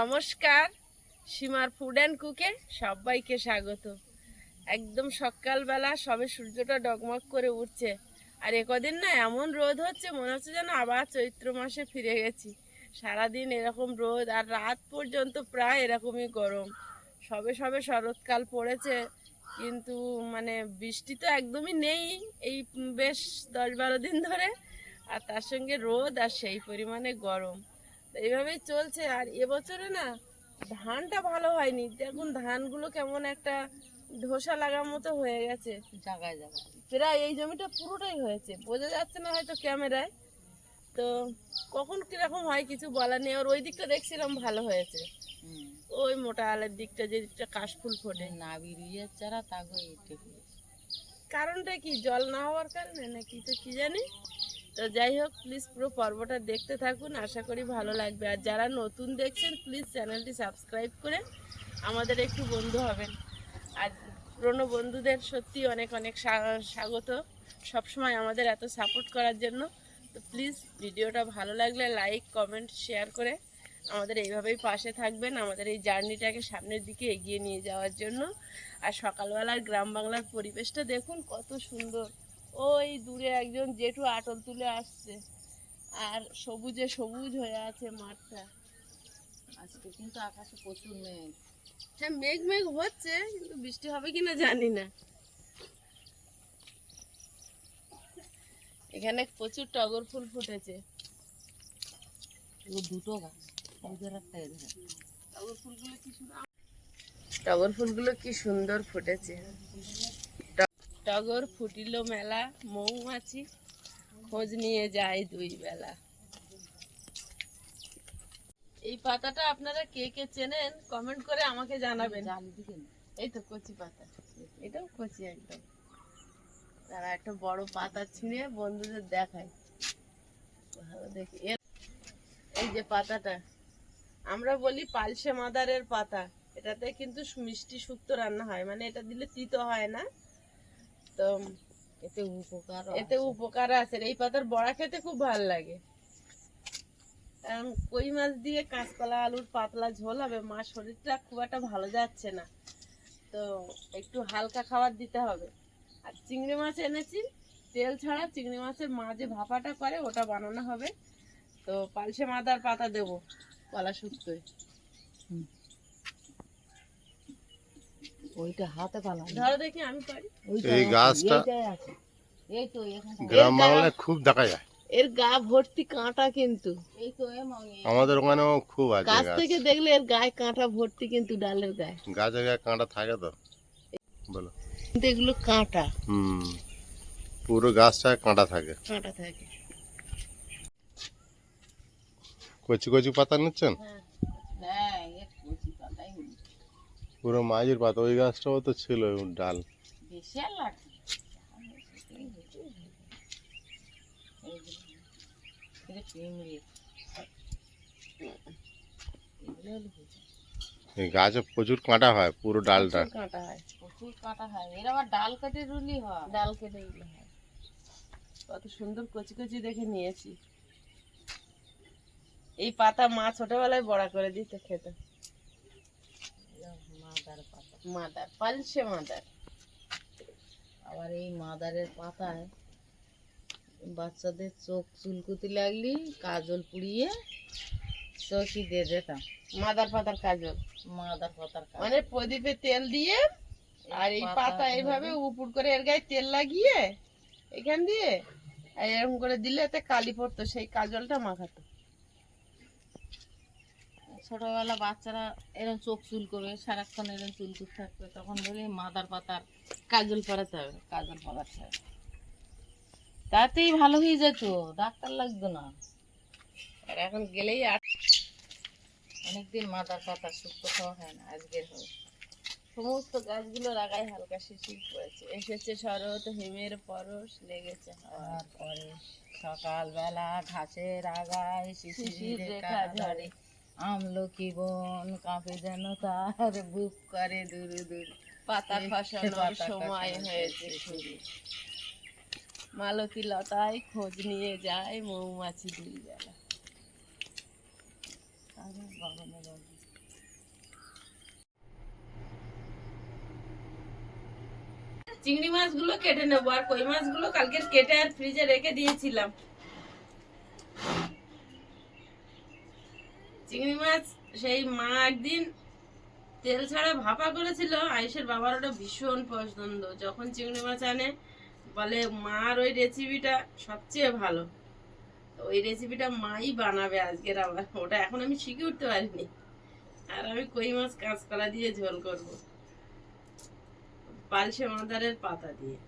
নমস্কার, সীমার food and কুকে সবাইকে স্বাগত। একদম সকালবেলা সবে সূর্যটা ডগমগ করে উঠছে। আর এ কদিন না এমন রোদ হচ্ছে, মনে হচ্ছে যেন আবার চৈত্র মাসে ফিরে গেছি। সারাদিন এরকম রোদ আর রাত পর্যন্ত প্রায় এরকমই গরম। সবে সবে শরৎকাল পড়েছে, কিন্তু মানে বৃষ্টি তো একদমই নেই এই বেশ দশ বারো দিন ধরে। আর তার সঙ্গে রোদ আর সেই পরিমাণে গরম। এইভাবেই চলছে। আর এবছরে না ধানটা ভালো হয়নি। দেখুন ধানগুলো কেমন একটা ধোসা লাগার মতো হয়ে গেছে। জায়গায় জায়গায়। প্রায় এই জমিটা পুরোটাই হয়েছে। বোঝা যাচ্ছে না হয়তো ক্যামেরায়। তো কখন কীরকম হয় কিছু বলার নেই। আর ওই দিকটা দেখছিলাম ভালো হয়েছে। ওই মোটা আলের দিকটা যে দিকটা কাশফুল ফোটে। না বেরিয়ে চারা একটু কারণটা কি? জল না হওয়ার কারণে নাকি? তো কি জানি? তো যাই হোক প্লিজ পুরো পর্বটা দেখতে থাকুন, আশা করি ভালো লাগবে। আর যারা নতুন দেখছেন প্লিজ চ্যানেলটি সাবস্ক্রাইব করে আমাদের একটু বন্ধু হবেন। আর পুরনো বন্ধুদের সত্যি অনেক অনেক স্বাগত সবসময় আমাদের এত সাপোর্ট করার জন্য। তো প্লিজ ভিডিওটা ভালো লাগলে লাইক কমেন্ট শেয়ার করে আমাদের এইভাবেই পাশে থাকবেন, আমাদের এই জার্নিটাকে সামনের দিকে এগিয়ে নিয়ে যাওয়ার জন্য। আর সকালবেলার গ্রাম বাংলার পরিবেশটা দেখুন, কত সুন্দর। ওই দূরে একজন জেঠু আটল তুলে আসছে। আর সবুজে সবুজ হয়ে আছে মাঠটা। আজকে কিন্তু আকাশে প্রচুর মেঘ। হ্যাঁ মেঘ মেঘ হচ্ছে কিন্তু বৃষ্টি হবে কিনা জানি না। এখানে প্রচুর টগর ফুল ফুটেছে। দুটো গাছ। টগর ফুলগুলো কি সুন্দর টগর ফুলগুলো কি সুন্দর ফুটেছে। টগর ফুটিল মেলা মৌমাছি খোঁজ নিয়ে যায় দুই বেলা। এই পাতাটা আপনারা কে কে চেনেন কমেন্ট করে আমাকে জানাবেন। এই তো কচি পাতা। এটাও কচি একদম। তারা একটা বড় পাতা ছিঁড়ে বন্ধুদের দেখায়। ভালো দেখি। এই যে পাতাটা আমরা বলি পালসে মাদারের পাতা। এটাতে কিন্তু মিষ্টি শুক্তো রান্না হয় মানে এটা দিলে তিতো হয় না। তো এতে উপকার এতে উপকার আছে। এই পাতার বড়া খেতে খুব ভালো লাগে। কই মাছ দিয়ে কাঁচকলা আলুর পাতলা ঝোল হবে মার শরীরটা খুব একটা ভালো যাচ্ছে না। তো একটু হালকা খাবার দিতে হবে। আর চিংড়ি মাছ এনেছি। তেল ছাড়া চিংড়ি মাছের মা যে ভাপাটা করে ওটা বানানো হবে। তো পালসে মাদার পাতা দেবো কলা শুক্তোয়। ওইটা হাতে পালা ধরো দেখি আমি পারি। এই গাছটা- এই তো গ্রাম বাংলায় খুব দেখা যায়। এর গা ভর্তি কাঁটা কিন্তু। এই তো আমাদের ওখানেও খুব আছে গাছ থেকে দেখলে এর গায়ে কাঁটা ভর্তি কিন্তু ডালের গায়ে। গাছে গায়ে কাঁটা থাকে তো। বলো। কিন্তু এগুলো কাঁটা। হুম। পুরো গাছটায় কাঁটা থাকে। কাঁটা থাকে। কচি কচি পাতা নিচ্ছেন? হ্যাঁ এ কচি পাতাই হলো। পুরো মাঝের পাতা ওই গাছটাও তো ছিল ডাল। এই গাছে প্রচুর কাঁটা হয় পুরো ডালটা। কাঁটা হয় প্রচুর কাটা হয়। এর আবার ডাল কেটে রুলি হয়। ডাল কেটে এগুলো হয়। কত সুন্দর কচি কচি দেখে নিয়েছি। এই পাতা মা ছোটবেলায় বড়া করে দিতে খেতে। মাদার পাতা। মাদার পালসে মাদার। আবার এই মাদারের পাতায় বাচ্চাদের চোখ চুলকুতি লাগলি কাজল পুড়িয়ে চোখই দিয়ে যেতাম মাদার পাতার কাজল। মাদার পাতার কাজল। মানে প্রদীপে তেল দিয়ে আর এই পাতা এইভাবে উপর করে এর গায়ে তেল লাগিয়ে এখান দিয়ে আর এরকম করে দিলে এতে কালি পড়তো সেই কাজলটা মাখাতো। ছোটবেলা বাচ্চারা এরকম চোখ চুল করবে সারাক্ষণ এরকম চুল চুল থাকবে তখন বলি মাদার পাতার কাজল পরাতে হবে কাজল পরাতে হবে। তাতেই ভালো হয়ে যেত ডাক্তার লাগতো না। আর এখন গেলেই আর অনেকদিন মাদার পাতা শুক্তো খাওয়া হয় না আজকের হবে সমস্ত গাছগুলো লাগাই হালকা শিশির পড়েছে এসেছে শরৎ হিমের পরশ লেগেছে হাওয়া আর পরে সকালবেলা ঘাসের আগায় শিশির রেখা ধরে। আমলকি বন কাঁপে যেন তার বুক করে দূর দূর। পাতা খসানোর সময় হয়েছে মালতী লতায় খোঁজ নিয়ে যায় মৌমাছি দুই বেলা চিংড়ি মাছগুলো কেটে নেব আর কই মাছগুলো কালকে কেটে আর ফ্রিজে রেখে দিয়েছিলাম। চিংড়ি মাছ, সেই মা একদিন তেল ছাড়া ভাপা করেছিল। আয়ুষের বাবার ওটা ভীষণ পছন্দ। যখন চিংড়ি মাছ আনে, বলে, মার ওই রেসিপিটা সবচেয়ে ভালো। ওই রেসিপিটা মাই বানাবে আজকের আবার। ওটা এখন আমি শিখে উঠতে পারিনি। আর আমি কই মাছ কাঁচকলা দিয়ে ঝোল করব? পালসে মাদারের পাতা দিয়ে।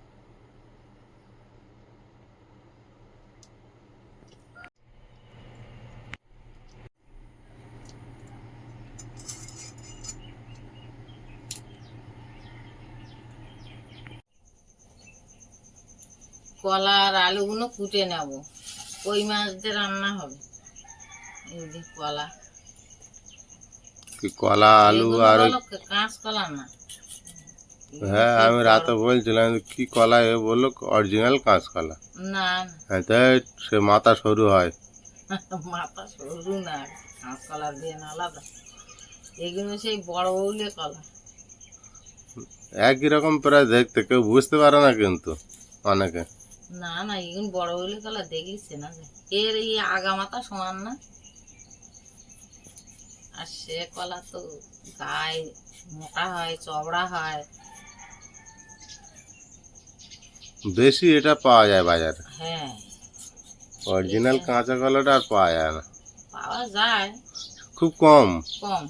কলা আর আলুগুলো কুটে নেব। কই মাছ দিয়ে রান্না হবে? এই যে কলা। কি কলা আলু আর ওই হলো কাঁচ কলা না। হ্যাঁ আমি রাতে বলছিলাম কি কলা এ বলল? অরিজিনাল কাঁচ কলা না। হ্যাঁ তাই সে মাথা সরু হয়। মাথা সরু না কাঁচ কলা দিয়ে আলাদা। এগুলো সেই বড় বউলে কলা। একই রকম প্রায় দেখতে কেউ বুঝতে পারে না কিন্তু অনেকে। না না এগুলো বড় বউলে কলা দেখিস না যে। এর এই আগা মাথা সমান না। আর সে কলা তো গায়ে মোটা হয় চওড়া হয়। বেশি এটা পাওয়া যায় বাজারে। হ্যাঁ। অরিজিনাল কাঁচা কলাটা আর পাওয়া যায় না। পাওয়া যায়। খুব কম। কম।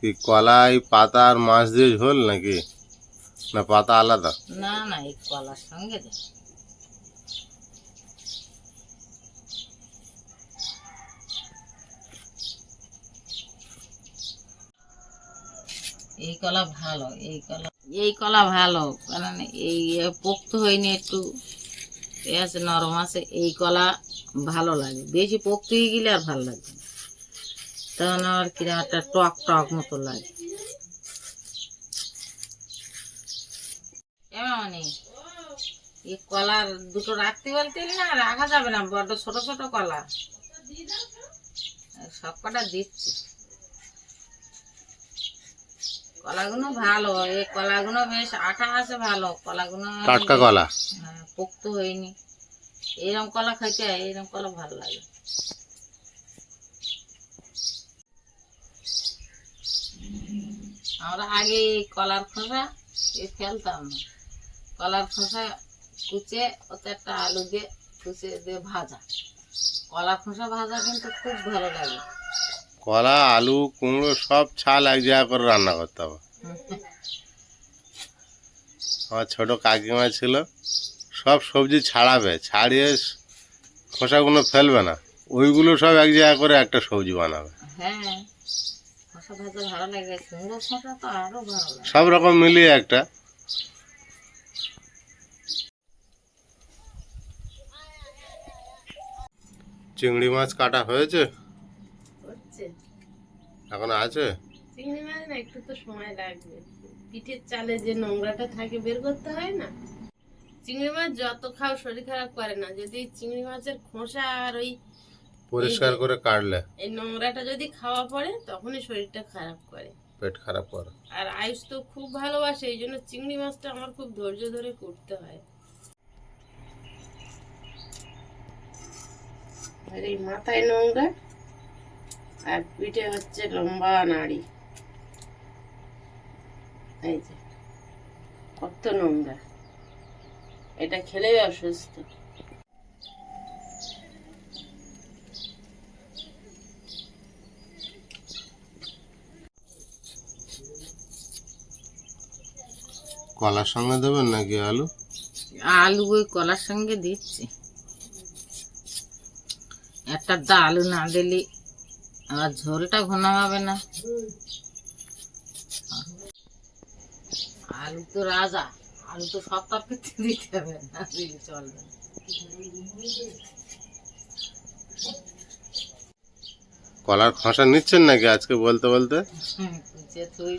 কি কলাই পাতা আর মাছ দিয়ে ঝোল নাকি? না, পাতা আলাদা? না না, এই কলার সঙ্গে দেয়। এই কলা ভালো, এই কলা এই কলা ভালো, কারণ এই পোক্ত হয়নি একটু। এ আছে নরম আছে, এই কলা ভালো লাগে। বেশি পোক্ত হয়ে গেলে আর ভালো লাগে তখন আর কিরম একটা টক টক মতো লাগে। কেমন এই কলার দুটো রাখতে বলতে না রাখা যাবে না বড্ড ছোট ছোট কলা। সব কটা দিচ্ছি। কলাগুলো ভালো এই কলাগুলো বেশ আঠা আছে ভালো কলাগুলো টাটকা কলা? হ্যাঁ পোক্ত হয়নি। এরকম কলা খাইতে হয় এরকম কলা ভালো লাগে। আমরা আগে কলার খোসা এ ফেলতাম। না কলার খোসা কুচে ওতে একটা আলু দিয়ে কুচে দিয়ে ভাজা। কলার খোসা ভাজা কিন্তু খুব ভালো লাগে। কলা আলু কুমড়ো সব ছাল এক জায়গা করে রান্না করতে হবে। আমার ছোট কাকিমা ছিল সব সবজি ছাড়াবে ছাড়িয়ে খোসাগুলো ফেলবে না। ওইগুলো সব এক জায়গা করে একটা সবজি বানাবে। হ্যাঁ সব রকম মিলিয়ে একটা চিংড়ি মাছ কাটা হয়েছে? হচ্ছে। এখন আছে? চিংড়ি মাছ না একটু তো সময় লাগবে। পিঠের চালে যে নোংরাটা থাকে বের করতে হয় না? চিংড়ি মাছ যত খাও শরীর খারাপ করে না। যদি চিংড়ি মাছের খোসা আর ওই পরিষ্কার করে কাটলে? এই নোংরাটা যদি খাওয়া পড়ে তখনই শরীরটা খারাপ করে। পেট খারাপ করে। আর আয়ুষ তো খুব ভালোবাসে এই জন্য চিংড়ি মাছটা আমার খুব ধৈর্য ধরে করতে হয়। আর এই মাথায় নোংরা। আর পিঠে হচ্ছে লম্বা নাড়ি। এই যে কত নোংরা। এটা খেলেই অসুস্থ। কলার সঙ্গে দেবেন নাকি আলু? আলু ওই কলার সঙ্গে দিচ্ছি। একটা আলু না দিলে আর ঝোলটা ঘন হবে না। আলু তো রাজা আলু তো সব তরকারিতে দিতে হবে না দিলে চলবে না। কলার খোসা নিচ্ছেন নাকি আজকে বলতে বলতে? কুচে থুই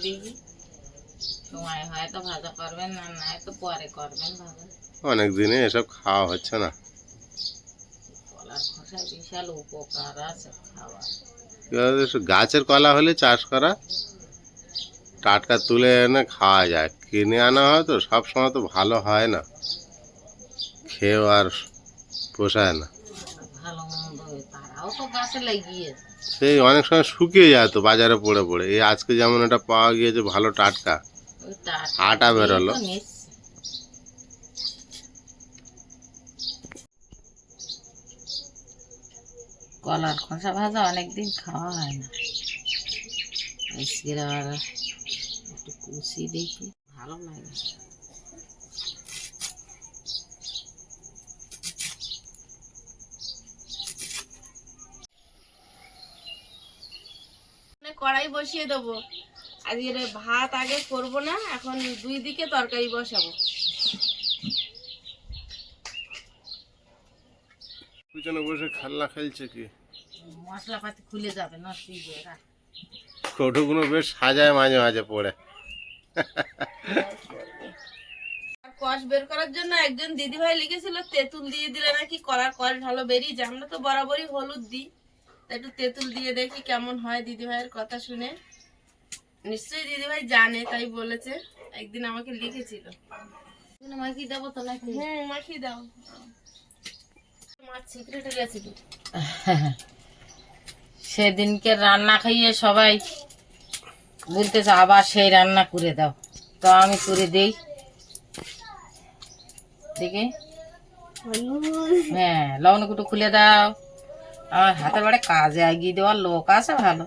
হয়তো ভাজা করবেন না পরে করবেন ভাজা। অনেক দিনে এসব খাওয়া হচ্ছে না। বিশাল উপকার আছে গাছের কলা হলে চাষ করা টাটকা তুলে এনে খাওয়া যায়। কিনে আনা হয় তো সব সময় তো ভালো হয় না। খেয়েও আর পোষায় না। সেই অনেক সময় শুকিয়ে যায় তো বাজারে পড়ে পড়ে। এই আজকে যেমন এটা পাওয়া গিয়েছে ভালো টাটকা। টাটকা আটা বেরোলো। দিয়ে তো নিচ্ছে। কলার খোসা ভাজা অনেকদিন খাওয়া হয় না। আজকের আবার একটু কুচি দেখি, ভালো লাগে। মানে কড়াই বসিয়ে দেবো। আজকে ভাত আগে করব না, এখন দুই দিকে তরকারি বসাবো। পিছনে বসে খেলনা খেলছে কি? মশলাপাতি খুলে যাবে নষ্ট হয়ে কৌটোগুলো বেশ সাজায় মাঝে মাঝে পড়ে। আর কষ বের করার জন্য একজন দিদিভাই লিখেছিল তেঁতুল দিয়ে দিলে নাকি কলার কষ ভালো বেরিয়ে যায়? আমরা তো বরাবরই হলুদ দিই তা একটু তেঁতুল দিয়ে দেখি কেমন হয় দিদিভাইয়ের কথা শুনে। নিশ্চয়ই দিদিভাই জানে তাই বলেছে। একদিন আমাকে লিখেছিল। মাখিয়ে দেবো তো নাকি? হুম মাখিয়ে দাও। সেদিনকে রান্না খাইয়ে সবাই বলতেছে, আবার সেই রান্না করে দাও। তো আমি করে দেই। দেখি। হ্যাঁ লবণ কুটু খুলে দাও। আমার হাতে বাড়ি কাজে এগিয়ে দেওয়ার লোক আছে ভালো।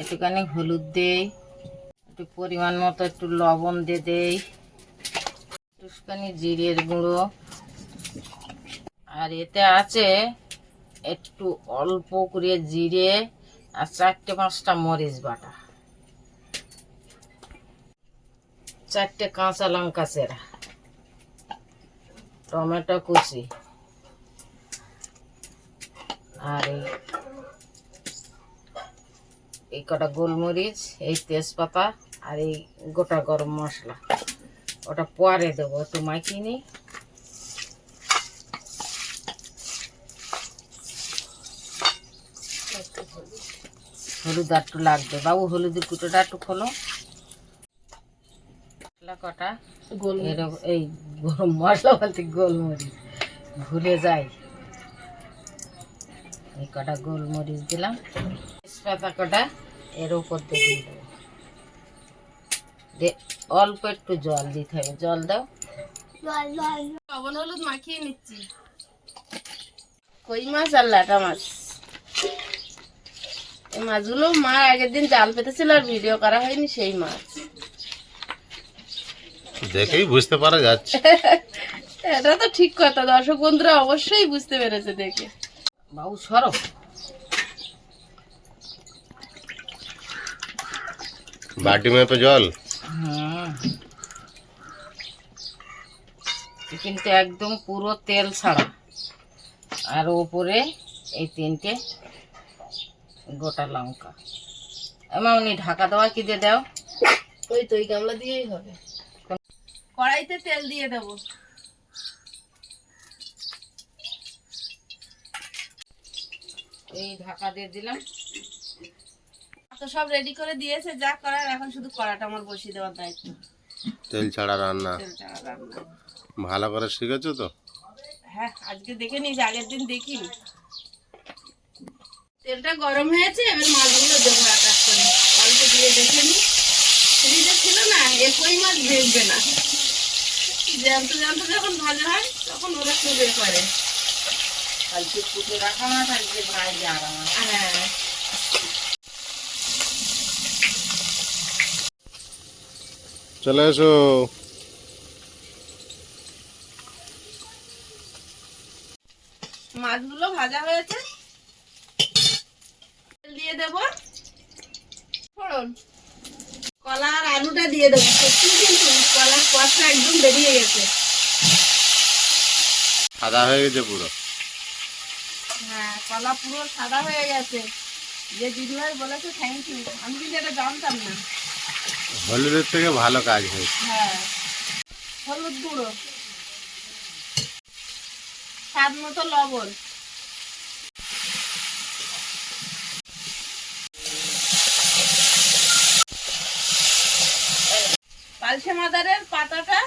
একটুখানি হলুদ দেই, একটু পরিমাণ মতো একটু লবণ দিয়ে দেই। একটুখানি জিরের গুঁড়ো। আর এতে আছে একটু অল্প করে জিরে আর চারটে পাঁচটা মরিচ বাটা। চারটে কাঁচা লঙ্কা চেরা, টমেটো কুচি আর এই কটা গোলমরিচ, এই তেজপাতা আর এই গোটা গরম মশলা। ওটা পরে দেবো মাখিয়ে নিই। হলুদ আর একটু লাগবে। বাবু হলুদের কুটোটা একটু খোলো। মশলা কটা? এরকম এই গরম মশলা বলতে গোলমরিচ। ভুলে যাই। এই কটা গোলমরিচ দিলাম। তেজপাতা কটা? এর উপর দিয়ে দিয়ে দেবো। অল্প একটু জল দিতে হবে। জল দাও। লবণ হলুদ মাখিয়ে নিচ্ছি। কই মাছ আর লাটা মাছ? এই মাছগুলো মা আগের দিন জাল পেতেছিল আর ভিডিও করা হয়নি সেই মাছ। দেখেই বুঝতে পারা যাচ্ছে। এটা তো ঠিক কথা দর্শক বন্ধুরা অবশ্যই বুঝতে পেরেছে দেখে। বাবু সরো। বাটি মেপে জল। কিন্তু একদম পুরো তেল ছাড়া। আর ওপরে এই তিনটে গোটা লঙ্কা। এমনি ঢাকা দেওয়া কি দিয়ে দাও? ওই তো ওই গামলা দিয়েই হবে। কড়াইতে তেল দিয়ে দেবো। এই ঢাকা দিয়ে দিলাম। তো সব রেডি করে দিয়েছে যা করার এখন শুধু কড়াটা আমার বসিয়ে দেওয়ার দায়িত্ব। তেল ছাড়া রান্না। তেল ছাড়া ভালো করে শিখেছো তো? হ্যাঁ আজকে দেখে নিস আগের দিন দেখিনি। তেলটা গরম হয়েছে এবার মাছগুলো দেবো এক এক করে। অল্প দিয়ে দেখে নি। ফ্রিজে ছিল না একই মাছ দেখবে না। জ্যান্ত জ্যান্ত যখন ভাজা হয় তখন ওরা চুবে করে। কালকে কুটে রাখা না কালকে ভাই। হ্যাঁ। চলে এসো মাছগুলো ভাজা হয়েছে তেল দিয়ে দেব ফোড়ন কলা আর আলুটা দিয়ে দেবো। সত্যি কিন্তু কলার কষটা একদম বেরিয়ে গেছে। সাদা হয়ে গেছে পুরো। হ্যাঁ কলা পুরো সাদা হয়ে গেছে। যে দিদিভাই বলেছে থ্যাংক ইউ আমি কিন্তু এটা জানতাম না। হলুদের থেকে ভালো কাজ হয়েছে হ্যাঁ হলুদ গুঁড়ো। স্বাদ মতো লবণ। পালসে মাদারের পাতাটা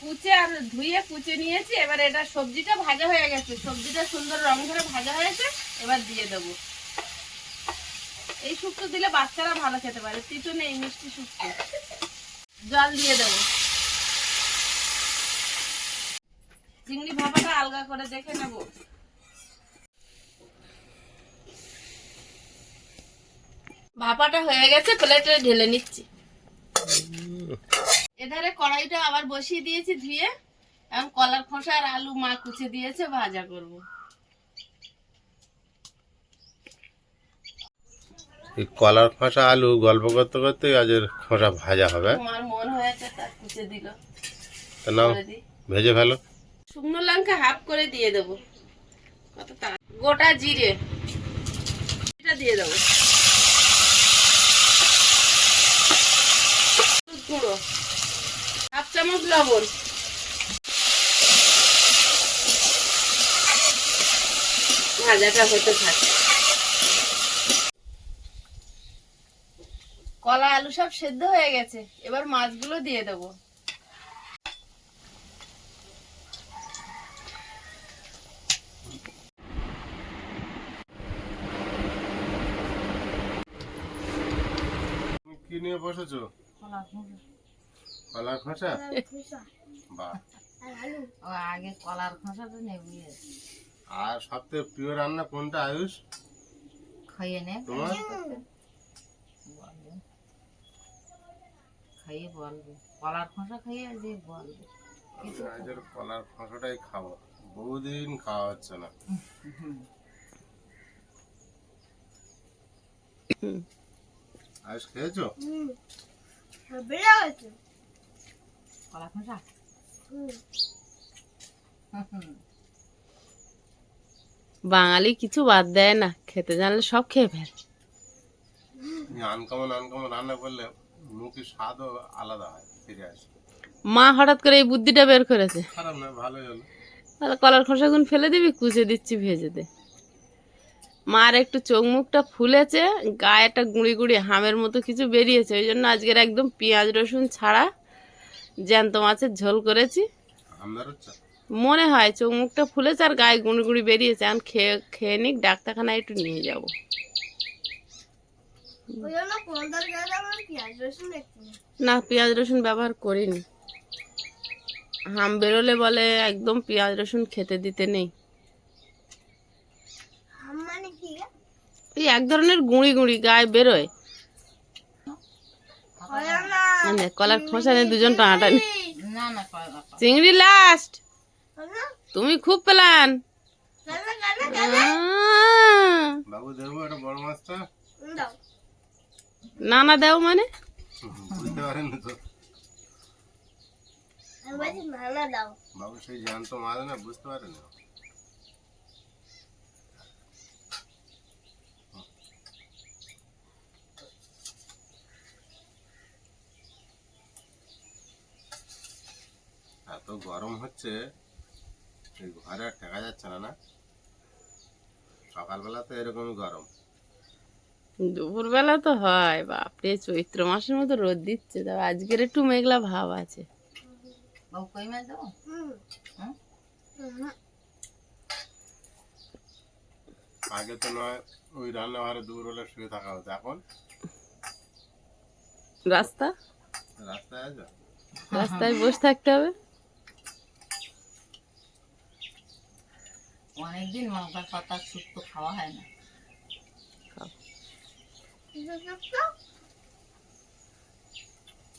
কুচে আর ধুয়ে কুচে নিয়েছি। এবার এটা সবজিটা ভাজা হয়ে গেছে। সবজিটা সুন্দর রং ধরে ভাজা হয়েছে, এবার দিয়ে দেবো। এই শুক্তো দিলে বাচ্চারা ভালো খেতে পারে। তিতো নেই, মিষ্টি শুক্তো। জল দিয়ে দেবো। চিংড়ি ভাপাটা আলগা করে দেখে নেব। ভাপাটা হয়ে গেছে, প্লেটে ঢেলে নিচ্ছি। এধারে কড়াইটা আবার বসিয়ে দিয়েছি ধুয়ে। এখন কলার খোসা আর আলু মা কুচে দিয়েছে ভাজা করব। এই কলার খোসা আলু গল্প করতে করতে আজের খোসা ভাজা হবে। তোমার মন হয়েছে তা কুচে দিল। তা নাও ভেজে ফেলো। শুকনো লঙ্কা হাফ করে দিয়ে দেবো। কত তাড়া- গোটা জিরে। এটা দিয়ে দেবো। গুঁড়ো। হাফ চামচ লবণ। ভাজাটা হতে থাকে। কলা আলু সব সেদ্ধ হয়ে গেছে। এবার মাছগুলো দিয়ে দেবো। তুমি কি নিয়ে বসেছো? কলার খোসা? বাহ। ও আগে কলার খোসাটা নেবি আর সবথেকে প্রিয় রান্না কোনটা আয়ুষ? খাইয়ে নে। তোমার? খাইয়ে বলবে। কলার খোসা খাইয়ে যে বলবে। আজের কলার খোসাটাই খাব। বহুদিন খাওয়া হচ্ছে না। আয়ুষ খেয়েছো? কলা খোসা বাঙালি কিছু বাদ দেয় না খেতে জানলে সব খেয়ে ফেলে। আনকমন আনকমন রান্না করলে স্বাদও আলাদা হয় ফিরে আসে। মা হঠাৎ করে এই বুদ্ধিটা বের করেছে। খারাপ না হলো। তাহলে কলার খোসাগুন ফেলে দিবি কুচে দিচ্ছি ভেজে দে। মার একটু চোখ মুখটা ফুলেছে গায়ে একটা গুঁড়ি গুঁড়ি হামের মতো কিছু বেরিয়েছে ওই জন্য আজকের একদম পেঁয়াজ রসুন ছাড়া জ্যান্ত মাছের ঝোল করেছি। মনে হয় চোখ মুখটা ফুলেছে আর গায়ে গুঁড়ি গুঁড়ি বেরিয়েছে। আমি খেয়ে খেয়ে নিক ডাক্তারখানায় একটু নিয়ে যাব। না পেঁয়াজ রসুন ব্যবহার করিনি। হাম বেরোলে বলে একদম পেঁয়াজ রসুন খেতে দিতে নেই। এই এক ধরনের গুঁড়ি গুঁড়ি গায়ে বেরোয়। মানে কলার খোসা নিয়ে দুজন টানাটানি। না না চিংড়ি লাস্ট তুমি খুব বড় মাছটা। না না দেও মানে? বুঝতে পারেন তো। বাবু সেই জ্যান্ত মাছ না বুঝতে পারেন না গরম হচ্ছে এই ঘরে আর টেকা যাচ্ছে না না? সকালবেলা তো এরকমই গরম। দুপুরবেলা তো হয় বাপরে চৈত্র মাসের মতো রোদ দিচ্ছে তবে আজকের একটু মেঘলা ভাব আছে। হ্যাঁ? আগে তো নয় ওই রান্না রান্নাঘরে দুপুরবেলা শুয়ে থাকা হতো এখন? রাস্তা? রাস্তায় রাস্তায় বসে থাকতে হবে? অনেকদিন লঙ্কার পাতা শুক্তো খাওয়া হয় না।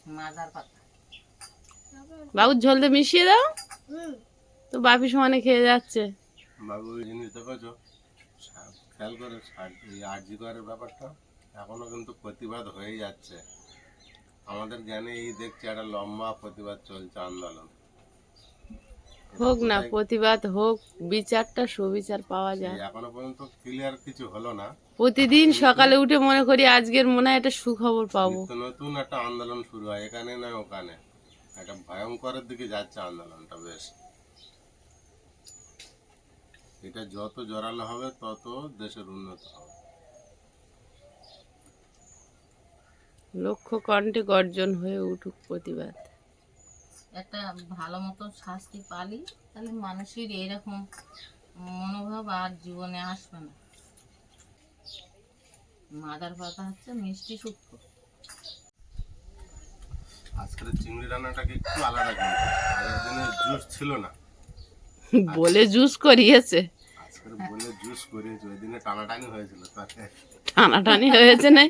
মাদার পাতা। বাবুর ঝোল দিয়ে মিশিয়ে দাও। তো বাপি সমানে খেয়ে যাচ্ছে। বাবু ওই জিনিস দেখেছ? সা- খেয়াল করে আরজি করের ব্যাপারটা এখনও কিন্তু প্রতিবাদ হয়ে যাচ্ছে। আমাদের জ্ঞানে এই দেখছি একটা লম্বা প্রতিবাদ চলছে আন্দোলন। হোক না প্রতিবাদ হোক বিচারটা সুবিচার পাওয়া যায়। এখনও পর্যন্ত ক্লিয়ার কিছু হলো না। প্রতিদিন সকালে উঠে মনে করি আজকের মনে হয় একটা সুখবর পাবো। নতুন একটা আন্দোলন শুরু হয় এখানে না ওখানে। একটা ভয়ঙ্করের দিকে যাচ্ছে আন্দোলনটা বেশ। এটা যত জোরালো হবে তত দেশের উন্নত হবে। লক্ষ্য কণ্ঠে গর্জন হয়ে উঠুক প্রতিবাদ। একটা ভালো মতো শাস্তি পালি তাহলে মানুষের এইরকম মনোভাব আর জীবনে আসবে না। মাদার পাতা হচ্ছে মিষ্টি সূক্ষ্ম আজকের চিংড়ি রান্নাটাকে একটু আলাদা কিন্তু আগের দিনে জুস ছিল না। বলে জুস করিয়েছে। আজকের বলে জুস করিয়েছে ওই দিনে টানাটানি হয়েছিল তাতে টানাটানি হয়েছে না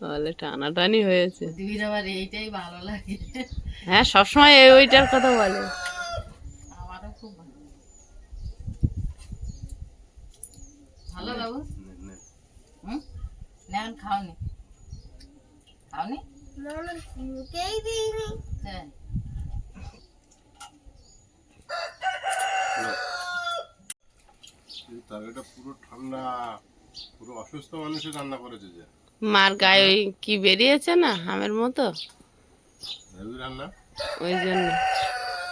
বলে টানাটানি হয়েছে। দিদির আবার এইটাই ভালো লাগে। হ্যাঁ সবসময় এই ওইটার কথা বলে। আমারও খুব ভালো ভালো বাবু? নে- নে। হুম? না এখন খাওনি। খাওনি? হ্যাঁ। নে। এই পুরো ঠান্ডা পুরো অসুস্থ মানুষের রান্না করেছে যে। মার গায়ে ওই কি বেরিয়েছে না আমের মতো? ওই জন্য।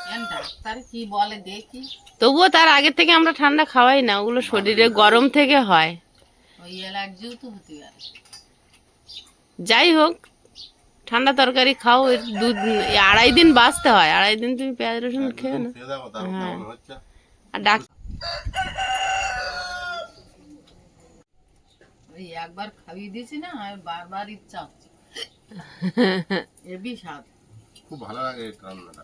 কেন ডাক্তার কি বলে দেখি। তবুও তার আগে থেকে আমরা ঠান্ডা খাওয়াই না ওগুলো শরীরে গরম থেকে হয়। ওই অ্যালার্জিও তো হতে পারে। যাই হোক ঠান্ডা তরকারি খাও এর দু আড়াই দিন বাঁচতে হয়। আড়াই দিন তুমি পেঁয়াজ রসুন খেয়ে না হ্যাঁ। আর ডাক ওই একবার খাইয়ে দিয়েছি না আর বারবার ইচ্ছা হচ্ছে। এবি স্বাদ। খুব ভালো লাগে এই রান্নাটা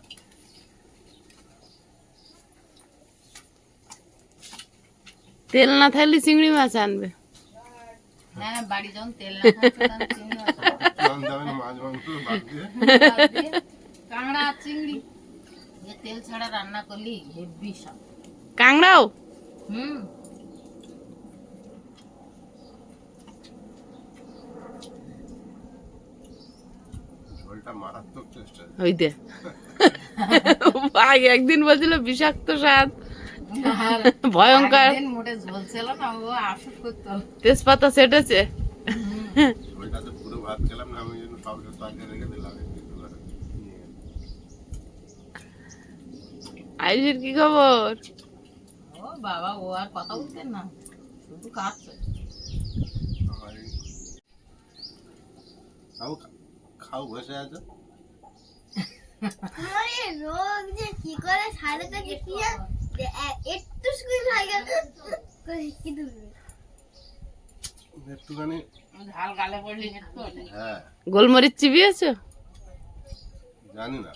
তেল না থাকলে চিংড়ি মাছ আনবে। হ্যাঁ বাড়ি যখন তেল না থাকবে চিংড়ি মাছ মাংস কাঁকড়া চিংড়ি। তেল ছাড়া রান্না করলি হেভি স্বাদ। কাংড়াও হুম। মারাত্মক টেস্ট ওই দে। ভাই একদিন বলছিল বিষাক্ত স্বাদ। ভয়ঙ্কর। মোটে ঝোল ছিল না ও আশুক করতো। তেজপাতা সেটেছে ঝোলটাতে পুরো ভাত খেলাম না আমি জন্য সব তরকারি রেখে দিলাম একটু একটু করে। নিয়ে। আইসির কি খবর? ও বাবা ও আর কথা বলতেন না শুধু কাটছে খাও বসে আছো? রোগ যে কি করে সাড়ে কাছে কি একটু স্কুল হয়ে গেল। কি দুলবে একটুখানি ঝাল গালে পড়লে হ্যাঁ। গোলমরিচ চিবিয়েছো? জানি না।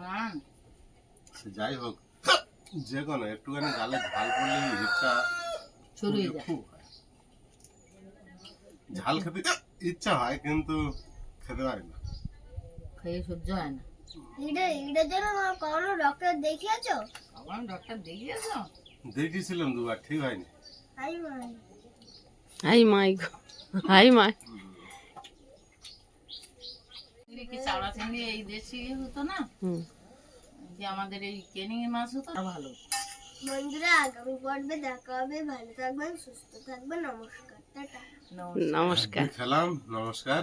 না যাই হোক যে কোনো একটুখানি গালে ঝাল পড়লেই ইচ্ছা শুরু খুব ঝাল খেতে ইচ্ছা হয় কিন্তু খেতে পারি না। খেয়ে সহ্য হয় না। এটা এটার জন্য আমার কোনো ডক্টর দেখিয়েছো? ডক্টর দেখিয়েছো? দেখিয়েছিলাম দুবার ঠিক হয়নি। হাই মাই। হাই মাই হাই মাই। কি চাওড়া চিংড়ি এই দেশি হতো না? যে আমাদের এই কেনিং মাছ হতো? আর ভালো। বন্ধুরা আগামী পর্বে দেখা হবে। ভালো থাকবেন সুস্থ থাকবেন। নমস্কার টাটা। নমস্কার। নমস্কার। খেলাম নমস্কার।